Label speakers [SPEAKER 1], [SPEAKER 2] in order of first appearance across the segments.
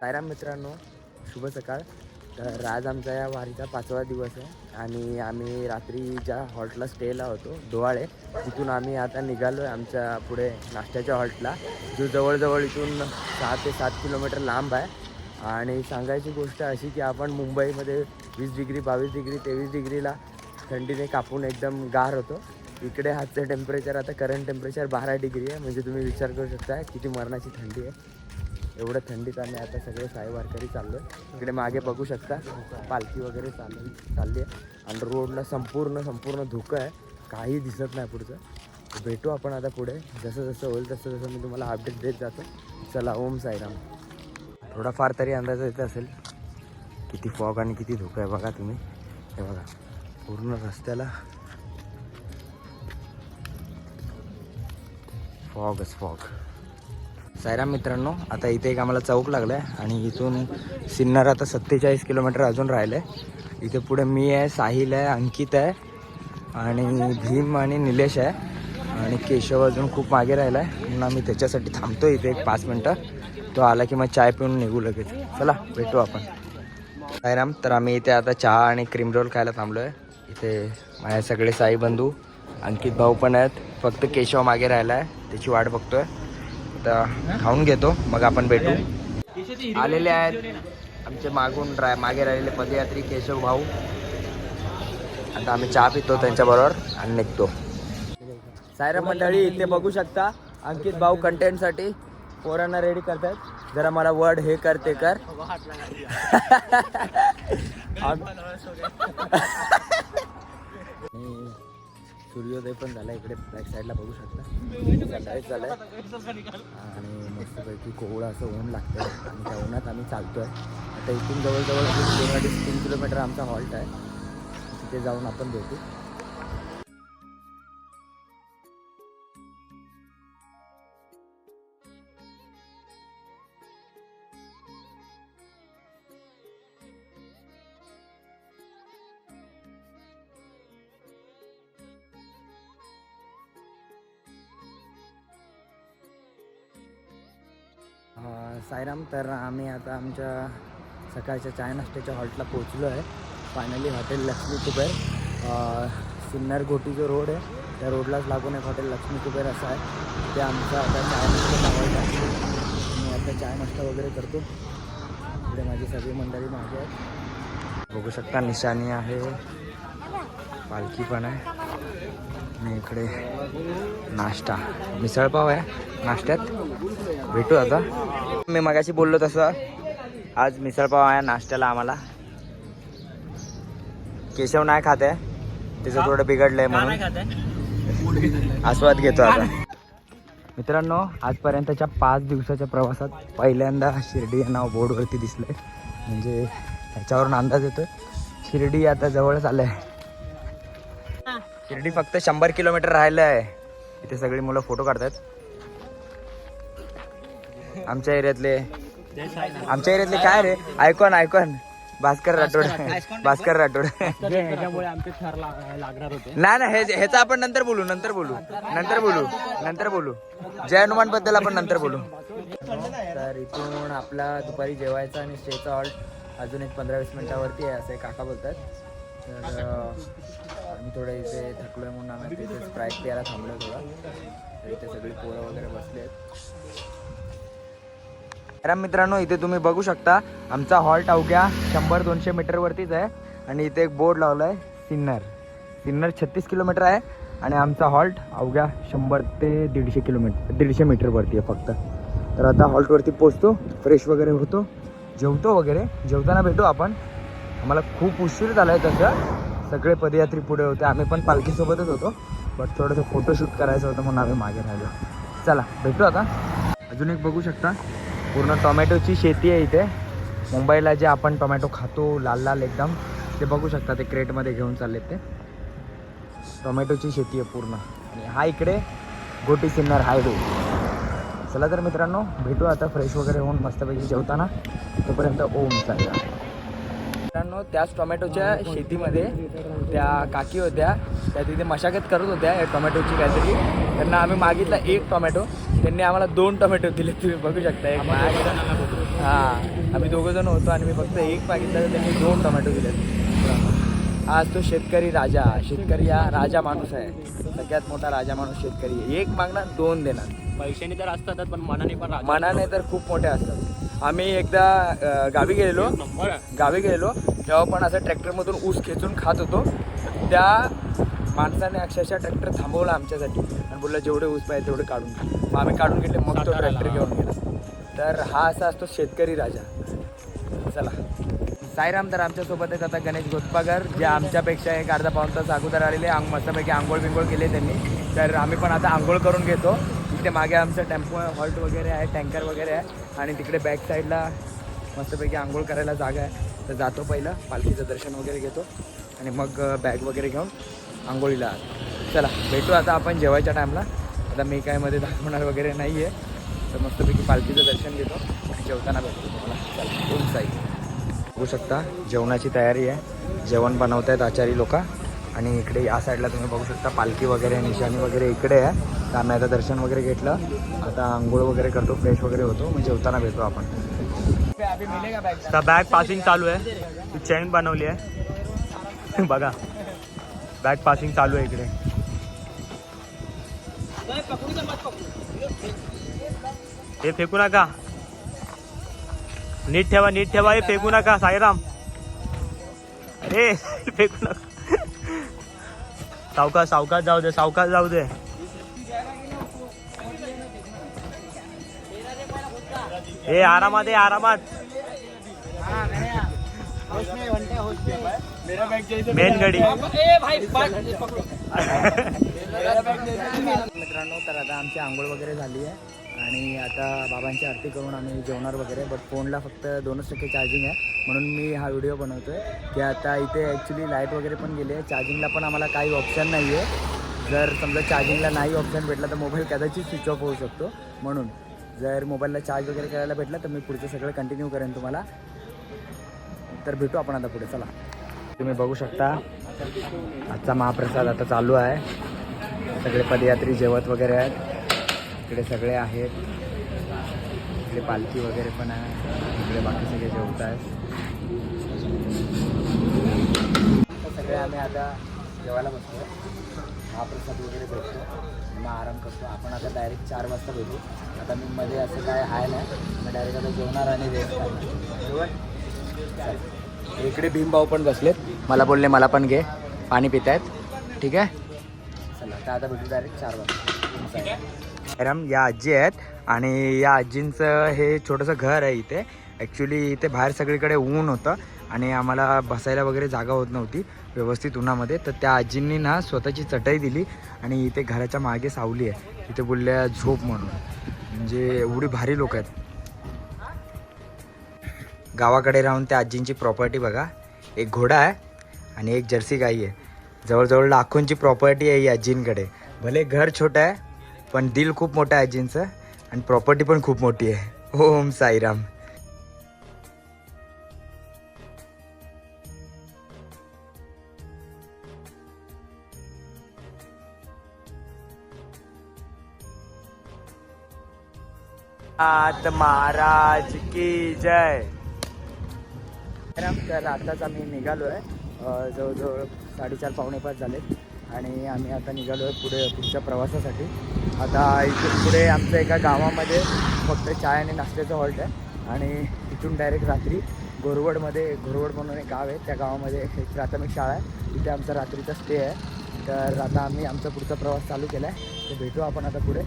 [SPEAKER 1] सायराम मित्रांनो शुभ सकाळ. तर आज आमचा या वारीचा पाचवा दिवस आहे आणि आम्ही रात्री ज्या हॉल्टला स्टेला होतो डोहाळे तिथून आम्ही आता निघालो आहे आमच्या पुढे नाश्त्याच्या हॉल्टला जो जवळजवळ इथून सहा ते सात किलोमीटर लांब आहे. आणि सांगायची गोष्ट अशी की आपण मुंबईमध्ये वीस डिग्री बावीस डिग्री तेवीस डिग्रीला थंडीने कापून एकदम गार होतो. इकडे हातचं टेम्परेचर आता करंट टेम्परेचर बारा डिग्री आहे म्हणजे तुम्ही विचार करू शकता किती मरणाची थंडी आहे. एवढं थंडीत आम्ही आता सगळे साई वारकरी चाललो आहे इकडे मागे बघू शकता पालखी वगैरे चालू चालली आहे. आणि रोडला संपूर्ण संपूर्ण धुकं आहे. काही दिसत नाही पुढचं. भेटू आपण आता पुढे. जसं जसं होईल तसं जसं मी तुम्हाला अपडेट देत जातो. चला ओम साईराम. थोडाफार तरी अंदाज येत असेल किती फॉग आणि किती धुकं आहे बघा तुम्ही. हे बघा पूर्ण रस्त्याला फॉगच फॉग सायराम मित्रांनो? आता इथे एक आम्हाला चौक लागला आहे आणि इथून सिन्नर आता सत्तेचाळीस किलोमीटर अजून राहिलं आहे इथे पुढे मी आहे साहिल आहे अंकित आहे आणि भीम आणि निलेश आहे आणि केशव अजून खूप मागे राहिला आहे म्हणून आम्ही त्याच्यासाठी थांबतो इथे एक पाच मिनटं. तो आला की मग चाय पिऊन निघू लगेच. चला भेटू आपण. सायराम तर आम्ही इथे आता चहा आणि क्रीम रोल खायला थांबलो आहे इथे माझे सगळे साई बंधू अंकित भाऊ पण आहेत. फक्त केशव मागे राहिला आहे त्याची वाट बघतोय. आता खाऊन घेतो. मग आपण भेटू. आलेले आहेत. आमचे मागून रा मागे राहिलेले पदयात्री केशव भाऊ. आता आम्ही चहा पितो त्यांच्याबरोबर आणि निघतो. सायरा मंडळी इथे बघू शकता. अंकित भाऊ कंटेंटसाठी पोरांना रेडी करतात. जरा मला वर्ड हे कर ते कर. सूर्योदय पण झाला इकडे बॅक साईडला बघू शकता. लाइट झालंय. आणि मस्तपैकी कोवळं असं ऊन लागतं आणि त्या उन्हात आम्ही चालतोय. आता इथून जवळजवळ दोन अडीच तीन किलोमीटर आमचा हॉल्ट आहे. तिथे जाऊन आपण भेटू. सायराम साईराम तर आम्ही आता आमच्या सकाळच्या चाय नाश्त्याच्या हॉल्टला पोहोचलो आहे. Finally hotel Lakshmi Kuber. Sinnar Ghoti जो रोड आहे त्या रोडलाच लागून एक हॉटेल लक्ष्मी कुबेर असं आहे. ते आमचं आता चाय नाश्ता आवडतं आहे. मी आता चाय नाश्ता वगैरे करतो. इकडे माझी सगळी मंडळी मागे आहेत. बघू शकता निशाणी आहे. पालखी पण आहे. आणि इकडे नाश्ता. मिसळपाव आहे नाश्त्यात. भेटू आता. मी मगाशी बोललो तसं. आज मिसळपाव आहे नाश्त्याला आम्हाला. केशव नाही खात आहे. त्याचं थोडं बिघडलंय म्हणून. आस्वाद घेतो आता. मित्रांनो आजपर्यंतच्या पाच दिवसाच्या प्रवासात पहिल्यांदा शिर्डी या नाव बोर्डवरती दिसलंय. म्हणजे ह्याच्यावरून अंदाज येतोय. शिर्डी आता जवळच आलंय. शिर्डी फक्त शंभर किलोमीटर राहिलं आहे इथे सगळी मुलं फोटो काढतात आमच्या एरियातले आमच्या एरियातले काय रे? Icon icon Bhaskar Rathod. Bhaskar Rathod?
[SPEAKER 2] ह्याच्यामुळे आमचे थर लागणार होते.
[SPEAKER 1] नाही ना हे ह्याचं आपण नंतर बोलू नंतर बोलू. नंतर बोलू नंतर बोलू. जय हनुमानबद्दल आपण नंतर बोलू. तर इथून आपला दुपारी जेवायचा आणि स्टेचा हॉल्ट अजून एक पंधरा वीस मिनिटावरती आहे असे काका बोलतात. तर आम्ही थोडे इथे थकलोय म्हणून आम्ही तिथे स्प्राईट प्यायला थांबलो थोडं. तर इथे सगळी पोरं वगैरे बसले आहेत आराम मित्रांनो इथे तुम्ही बघू शकता आमचा हॉल्ट अवघ्या शंभर दोनशे मीटरवरतीच आहे. आणि इथे एक बोर्ड लावला आहे सिन्नर सिन्नर छत्तीस किलोमीटर आहे. आणि आमचा हॉल्ट अवघ्या शंभर ते दीडशे किलोमीटर दीडशे मीटरवरती आहे फक्त. तर आता हॉल्टवरती पोचतो फ्रेश वगैरे होतो जेवतो वगैरे. जेवताना भेटू आपण. आम्हाला खूप उशीर झाला आहे तसं. सगळे पदयात्री पुढे होते. आम्ही पण पालखीसोबतच होतो. बट थोडंसं फोटोशूट करायचं होतं म्हणून आम्ही मागे राहिलो. चला भेटू आता. अजून एक बघू शकता. पूर्ण टोमॅटोची शेती आहे इथे. मुंबईला जे आपण टोमॅटो खातो लाल लाल एकदम ते बघू शकता ते क्रेटमध्ये घेऊन चाललेत ते. टोमॅटोची शेती आहे पूर्ण. आणि हा इकडे गोटी सिन्नर हायवे. चला तर मित्रांनो भेटू आता फ्रेश वगैरे होऊन मस्तपैकी जेवताना. तोपर्यंत ओम चालला मित्रांनो त्याच टोमॅटोच्या शेतीमध्ये त्या काकी होत्या त्या तिथे मशागत करत होत्या या टोमॅटोची काहीतरी. त्यांना आम्ही मागितला एक टोमॅटो. त्यांनी आम्हाला दोन टोमॅटो दिले तुम्ही बघू शकता. एक हा आम्ही दोघं जण होतो आणि मी फक्त एक मागितलं तर त्यांनी दोन टोमॅटो दिले. आज तो शेतकरी राजा शेतकरी हा राजा माणूस आहे. सगळ्यात मोठा राजा माणूस शेतकरी आहे. एक मागणार दोन देणार.
[SPEAKER 2] पैशाने तर असतातच पण मनाने पण.
[SPEAKER 1] मनाने तर खूप मोठे असतात. आम्ही एकदा गावी गेलेलो. गावी गेलेलो. तेव्हा पण असं ट्रॅक्टरमधून ऊस खेचून खात होतो. त्या माणसाने अक्षरशः ट्रॅक्टर थांबवला आमच्यासाठी. आणि बोलला जेवढे ऊस पाहिजे तेवढे काढून घे. मग आम्ही काढून घेतले मग तो. ट्रॅक्टर घेऊन गेला. तर हा असा असतो शेतकरी राजा. चला. साईराम तर आमच्यासोबत आहेत आता गणेश गोतपागर जे आमच्यापेक्षा एक अर्धा पाऊन तास अगोदर आलेले अंग मस्तपैकी आंघोळ बिंघोळ केले त्यांनी. तर आम्ही पण आता आंघोळ करून घेतो. इथे मागे आमचं टेम्पो हॉल्ट वगैरे आहे टँकर वगैरे आहे. आणि तिकडे बॅक साईडला मस्तपैकी आंघोळ करायला जागा आहे. तर जातो पहिलं पालखीचं दर्शन वगैरे घेतो. आणि मग बॅग वगैरे घेऊन आंघोळीला. चला भेटू आता आपण जेवायच्या टाईमला आता मी काय मध्ये दाखवणार वगैरे नाही आहे तर मस्तपैकी पालखीचं दर्शन घेतो आणि जेवताना भेटतो तुम्हाला. चला ओम साई. बघू शकता जेवणाची तयारी आहे. जेवण बनवत आहेत आचारी लोक. आणि इकडे या साईडला तुम्ही बघू शकता पालखी वगैरे निशाणी वगैरे इकडे आहे. तर आम्ही आता दर्शन वगैरे घेतलं. आता आंघोळ वगैरे करतो फ्रेश वगैरे होतो. मग जेवताना भेटतो आपण.
[SPEAKER 2] बॅग पासिंग चालू आहे. ती चेन बनवली आहे. बघा. बॅग पासिंग चालू आहे इकडे. हे फेकू नका. नीट ठेवा नीट ठेवा. हे फेकू नका साईराम. अरे फेकू नका. सावकाश सावकाश जाऊ दे सावकाश जाऊ दे. ए आरामात हे आरामात. मेन गडी.
[SPEAKER 1] मित्रांनो तर आता आमची आंघोळ वगैरे झाली आहे आणि आता बाबांची आरती करून आम्ही जेवणार वगैरे बट फोनला फक्त दोनच टक्के चार्जिंग आहे. म्हणून मी हा व्हिडिओ बनवतो आहे की आता इथे ॲक्च्युली लाइट वगैरे पण गेली आहे. चार्जिंगला पण आम्हाला काही ऑप्शन नाही आहे जर समजा चार्जिंगला नाही ऑप्शन भेटला तर मोबाईल कदाचित स्विच ऑफ होऊ शकतो. म्हणून जर मोबाईलला चार्ज वगैरे करायला भेटला तर मी पुढचं सगळं कंटिन्यू करेन तुम्हाला. तर भेटू आपण आता पुढे चला. तुम्ही बघू शकता आजचा महाप्रसाद आता चालू आहे. सगळे पदयात्री जेवत वगैरे आहेत. इकडे सगळे आहेत. इकडे पालखी वगैरे पण आहे. इकडे बाकी सगळे जेवत आहेत. सगळे आम्ही आता जेवायला बसतो महाप्रसाद वगैरे भेटतो. मग आराम करतो. आपण आता डायरेक्ट चार वाजता भेटू. आता मी मध्ये असं काय आहे नाही. मी डायरेक्ट आता जेवणार आणि रेस्ट करणार बरोबर इकडे भीमभाऊ पण बसलेत. मला बोलले मला पण घे. पाणी पित आहेत ठीक आहे? चला तर आता भेटू डायरेक्ट चार वाजता. रम या आजी आहेत आणि या आजींचं हे छोटंसं घर आहे इथे. ॲक्च्युली इथे बाहेर सगळीकडे ऊन होतं आणि आम्हाला बसायला वगैरे जागा होत नव्हती व्यवस्थित उन्हामध्ये. तर त्या आजींनी ना स्वतःची चटई दिली आणि इथे घराच्या मागे सावली आहे. तिथे बोलल्या झोप म्हणून. म्हणजे एवढी भारी लोक आहेत. गावाकडे राहून त्या आजींची प्रॉपर्टी बघा. एक घोडा आहे आणि एक जर्सी गाई आहे. जवळजवळ लाखोंची प्रॉपर्टी आहे ही आजींकडे. भले घर छोटं आहे पण दिल खूप मोठं आहे आजींचं आणि प्रॉपर्टी पण खूप मोठी आहे. ओम साईराम. आत महाराज की जय. तर आत्ताच आम्ही निघालो आहे जवळजवळ साडेचार पावणे पाच झालेत. आणि आम्ही आता निघालो आहे पुढे पुढच्या प्रवासासाठी. आता इथून पुढे आमच्या एका गावामध्ये फक्त चाय आणि नाश्त्याचं हॉल्ट आहे. आणि तिथून डायरेक्ट रात्री गोरवडमध्ये गोरवड म्हणून एक गाव आहे. त्या गावामध्ये एक प्राथमिक शाळा आहे. तिथे आमचा रात्रीचा स्टे आहे. तर आता आम्ही आमचा पुढचा प्रवास चालू केला आहे तर भेटू आपण आता पुढे.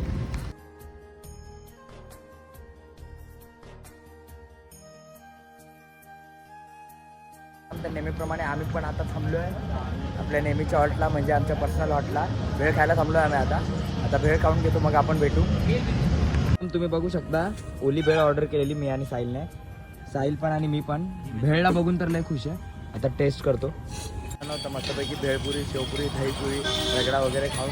[SPEAKER 1] तर नेहमीप्रमाणे आम्ही पण आता थांबलो आहे आपल्या नेहमीच्या हॉटला म्हणजे आमच्या पर्सनल हॉटला. भेळ खायला थांबलो आहे आम्ही आता. आता भेळ खाऊन घेतो मग आपण भेटू. तुम्ही बघू शकता ओली भेळ ऑर्डर केलेली मी आणि साहिलने. साहिल पण आणि मी पण. भेळला बघून तर लय खुश आहे. आता टेस्ट करतो. नव्हतं मस्तपैकी भेळपुरी शेवपुरी दहीपुरी रगडा वगैरे खाऊन.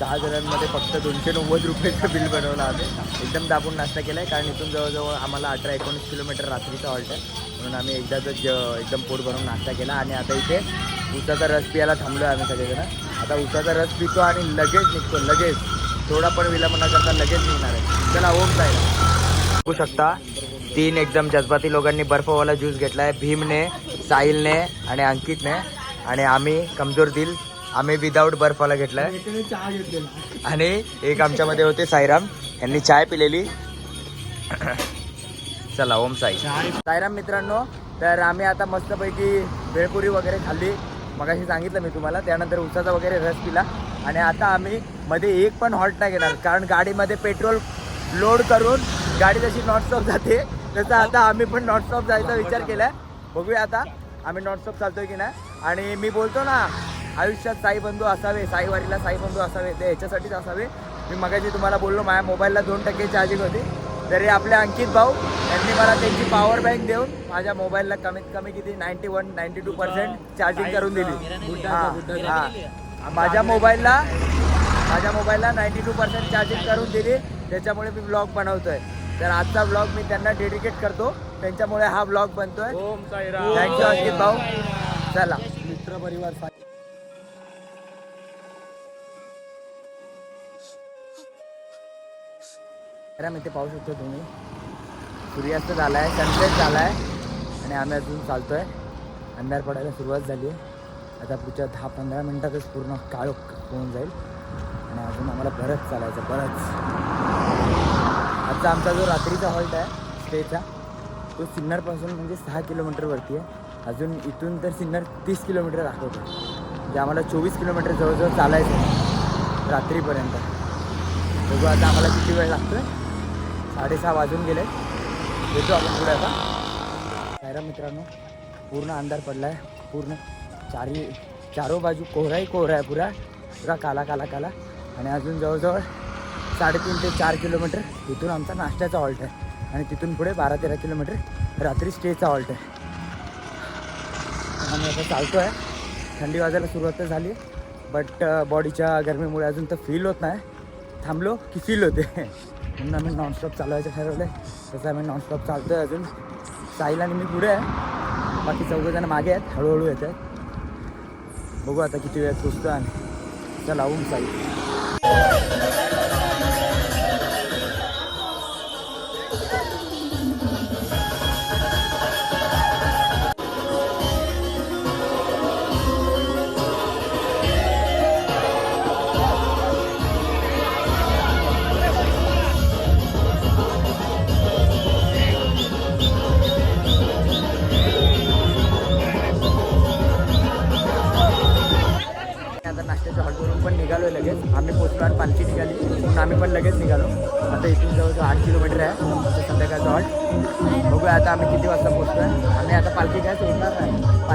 [SPEAKER 1] दहा जणांमध्ये फक्त दोनशे नव्वद रुपयाचं बिल बनवलं आम्ही. एकदम दाबून नाश्ता केला आहे कारण इथून जवळजवळ आम्हाला अठरा एकोणीस किलोमीटर रात्रीचा हॉल्ट आहे. म्हणून आम्ही एकदाच एकदम पोट भरून नाश्ता केला आणि आता इथे उसाचा रस पियाला थांबलो आहे आम्ही सगळेजण. आता उसाचा रस पितो आणि लगेच निघतो लगेच. थोडा पण विलंब न करता लगेच निघणार आहे. चला ओम जायला बघू शकता तीन एकदम जज्बाती लोकांनी बर्फवाला ज्यूस घेतला आहे भीमने साहिलने आणि अंकितने. आणि आम्ही कमजोर दिल आम्ही विदाऊट बर्फाला घेतलाय. आणि एक आमच्यामध्ये होते साईराम. यांनी चाय पिलेली. चला ओम साई. साईराम मित्रांनो तर आम्ही आता मस्तपैकी भेळपुरी वगैरे खाल्ली. मगाशी सांगितलं मी तुम्हाला त्यानंतर उसाचा वगैरे रस पिला. आणि आता आम्ही मध्ये एक पण हॉल्ट नाही घेणार कारण गाडीमध्ये पेट्रोल लोड करून गाडी जशी नॉनस्टॉप जाते तसं आता आम्ही पण नॉनस्टॉप जायचा विचार केलाय. बघूया आता आम्ही नॉनस्टॉप चालतोय की नाही. आणि मी बोलतो ना आयुष्यात साई बंधू असावे साईवारीला साई बंधू असावे ते ह्याच्यासाठीच असावे. मी मगाशी तुम्हाला बोललो माझ्या मोबाईलला दोन टक्के चार्जिंग होती. तरी आपले अंकित भाऊ यांनी मला त्यांची पॉवर बँक देऊन माझ्या मोबाईलला कमीत कमी किती? Ninety one ninety two percent charging करून दिली. हा, हा. माझ्या मोबाईलला माझ्या मोबाईलला नाईन्टी टू पर्सेंट चार्जिंग करून दिली. त्याच्यामुळे मी ब्लॉग बनवतोय. तर आजचा ब्लॉग मी त्यांना डेडिकेट करतो. त्यांच्यामुळे हा ब्लॉग बनतोय. थँक्यू अंकित भाऊ. चला.
[SPEAKER 3] मित्र परिवार
[SPEAKER 1] तर इथे पाहू शकतो तुम्ही. सूर्यास्त झाला आहे सनसेट झाला आहे आणि आम्ही अजून चालतो आहे अंधार पडायला सुरुवात झाली आहे आता पुढच्या दहा पंधरा मिनटातच पूर्ण काळोख होऊन जाईल. आणि अजून आम्हाला बरंच चालायचं बरंच. आजचा आमचा जो रात्रीचा हॉल्ट आहे स्टेचा तो सिन्नरपासून म्हणजे सहा किलोमीटरवरती आहे. अजून इथून तर सिन्नर तीस किलोमीटर दाखवतो म्हणजे आम्हाला चोवीस किलोमीटर जवळजवळ चालायचं आहे रात्रीपर्यंत. बघू आता आम्हाला किती वेळ लागतो आहे साडेसहा वाजून गेले. येतो आपण पुढे आता. सायरा मित्रांनो पूर्ण अंधार पडला आहे पूर्ण चारी चारो बाजू कोहराही कोहरा आहे पुरा. पुरा काला काला काला. आणि अजून जवळजवळ साडेतीन ते चार किलोमीटर इथून आमचा नाश्त्याचा हॉल्ट आहे. आणि तिथून पुढे बारा तेरा किलोमीटर रात्री स्टेचा हॉल्ट आहे. आम्ही आता चालतो आहे थंडी वाजायला सुरुवात तर झाली. बट बॉडीच्या गरमीमुळे अजून तर फील होत नाही. थांबलो की फील होते. म्हणून आम्ही नॉनस्टॉप चालवायचं ठरवलं आहे तसं आम्ही नॉनस्टॉप चालतो आहे अजून. साहिल आणि मी पुढे आहे. बाकी चौघजण मागे आहेत. हळूहळू येत आहेत बघू आता किती वेळ पोचतो आणि चला ऊन साई.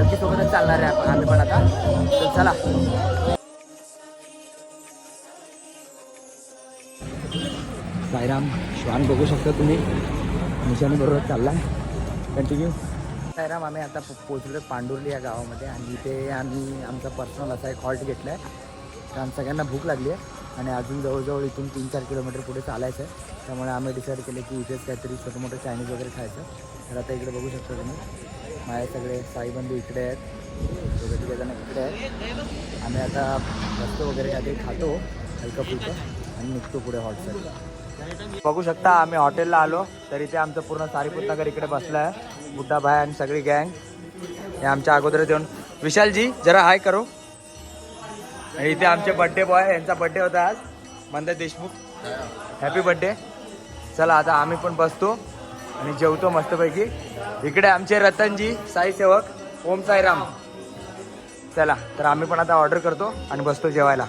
[SPEAKER 1] नाही पालखीसोबतच चालणार आहे आपण आम्ही पण आता. तर चला. साईराम श्वान बघू शकता तुम्ही. निशाणी बरोबर चालला कंटिन्यू साईराम आम्ही आता पो- पोहोचलो पांडुर्ली या गावामध्ये आणि इथे आम्ही आमचा पर्सनल असा एक हॉल्ट घेतला आहे कारण सगळ्यांना भूक लागली आहे आणि अजून जवळजवळ इथून तीन चार किलोमीटर पुढे चालायचं आहे त्यामुळे आम्ही डिसाईड केलं की इथेच काहीतरी छोटं मोठं चायनीज वगैरे खायचं. तर आता इकडे बघू शकता तुम्ही. माझे सगळे साईबंधू इकडे आहेत. दोघं जण इकडे आहेत. आम्ही आता रस्तो वगैरे काहीतरी खातो हलकं फुलकं आणि निघतो पुढे हॉटेल. बघू शकता आम्ही हॉटेलला आलो तर इथे आमचं पूर्ण सारीपूत नगर इकडे बसलं आहे. बुड्डा भाई आणि सगळी गँग. हे आमच्या अगोदरच येऊन. विशालजी जरा हाय करू. आणि इथे आमचे बड्डे बॉय यांचा बड्डे होता आज. मंदार देशमुख. हॅपी बड्डे चला आता आम्ही पण बसतो. आणि जेवतो मस्तपैकी. इकडे आमचे रतनजी साई सेवक ओम साईराम. चला तर आम्ही पण आता ऑर्डर करतो आणि बसतो जेवायला.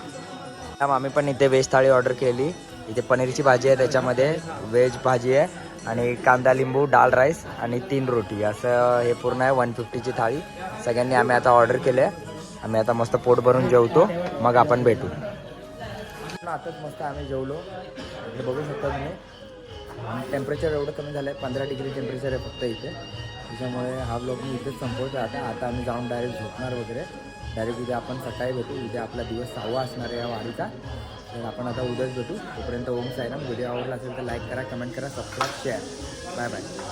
[SPEAKER 1] आम्ही पण इथे व्हेज थाळी ऑर्डर केली. इथे पनीरची भाजी आहे त्याच्यामध्ये व्हेज भाजी आहे आणि कांदा लिंबू डाळ राईस आणि तीन रोटी. असं हे पूर्ण आहे वन फिफ्टीची थाळी. सगळ्यांनी आम्ही आता ऑर्डर केले आहे. आम्ही आता मस्त पोट भरून जेवतो. मग आपण भेटू. आताच मस्त आम्ही जेवलो. बघू शकता तुम्ही. टेम्परेचर एवढं कमी झालं आहे पंधरा डिग्री टेम्परेचर आहे फक्त इथे. त्याच्यामुळे हा ब्लॉग मी इथेच संपवतो आता आता आम्ही जाऊन डायरेक्ट झोपणार वगैरे. डायरेक्ट उद्या आपण सकाळी भेटू. उद्या आपला दिवस सहावा असणार आहे या वारीचा. तर आपण आता उद्याच भेटू. तोपर्यंत ओम साईराम. व्हिडिओ आवडला असेल तर लाईक करा कमेंट करा सबस्क्राईब शेअर बाय बाय